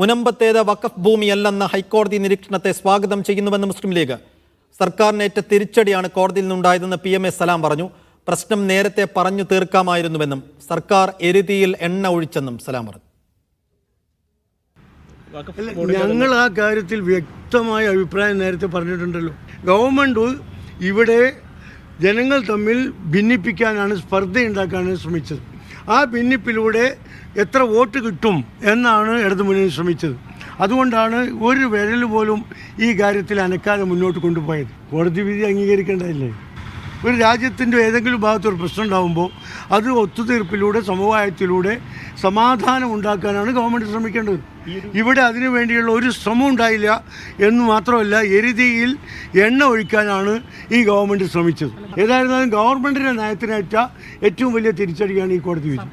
മുനമ്പത്തേത് വഖഫ് ഭൂമിയല്ലെന്ന ഹൈക്കോടതി നിരീക്ഷണത്തെ സ്വാഗതം ചെയ്യുന്നുവെന്ന് മുസ്ലിം ലീഗ്. സർക്കാരിനേറ്റ തിരിച്ചടിയാണ് കോടതിയിൽ നിന്നുണ്ടായതെന്ന് പി എം എ സലാം പറഞ്ഞു. പ്രശ്നം നേരത്തെ പറഞ്ഞു തീർക്കാമായിരുന്നുവെന്നും സർക്കാർ എരുതിയിൽ എണ്ണ ഒഴിച്ചെന്നും സലാം പറഞ്ഞു. ഞങ്ങൾ ആ കാര്യത്തിൽ വ്യക്തമായ അഭിപ്രായം നേരത്തെ പറഞ്ഞിട്ടുണ്ടല്ലോ. ഗവൺമെന്റ് ഇവിടെ ജനങ്ങൾ തമ്മിൽ ഭിന്നിപ്പിക്കാനാണ് സ്പർദ്ധ ഉണ്ടാക്കാനാണ് ശ്രമിച്ചത്. ആ ഭിന്നിപ്പിലൂടെ എത്ര വോട്ട് കിട്ടും എന്നാണ് ഇടതുമുന്നണി ശ്രമിച്ചത്. അതുകൊണ്ടാണ് ഒരു വിരൽ പോലും ഈ കാര്യത്തിൽ അനക്കാതെ മുന്നോട്ട് കൊണ്ടുപോയത്. കോടതി വിധി അംഗീകരിക്കേണ്ടതല്ലേ? ഒരു രാജ്യത്തിന്റെ ഏതെങ്കിലും ഭാഗത്തൊരു പ്രശ്നം ഉണ്ടാകുമ്പോൾ അത് ഒത്തുതീർപ്പിലൂടെ സമവായത്തിലൂടെ സമാധാനം ഉണ്ടാക്കാനാണ് ഗവൺമെന്റ് ശ്രമിക്കേണ്ടത്. ഇവിടെ അതിനു വേണ്ടിയുള്ള ഒരു ശ്രമം ഉണ്ടായില്ല എന്ന് മാത്രമല്ല എരുതിയിൽ എണ്ണ ഒഴിക്കാനാണ് ഈ ഗവൺമെന്റ് ശ്രമിച്ചത്. ഏതായിരുന്നാലും ഗവൺമെന്റിന്റെ നയത്തിനേറ്റ ഏറ്റവും വലിയ തിരിച്ചടിയാണ് ഈ കോടതി വിധി.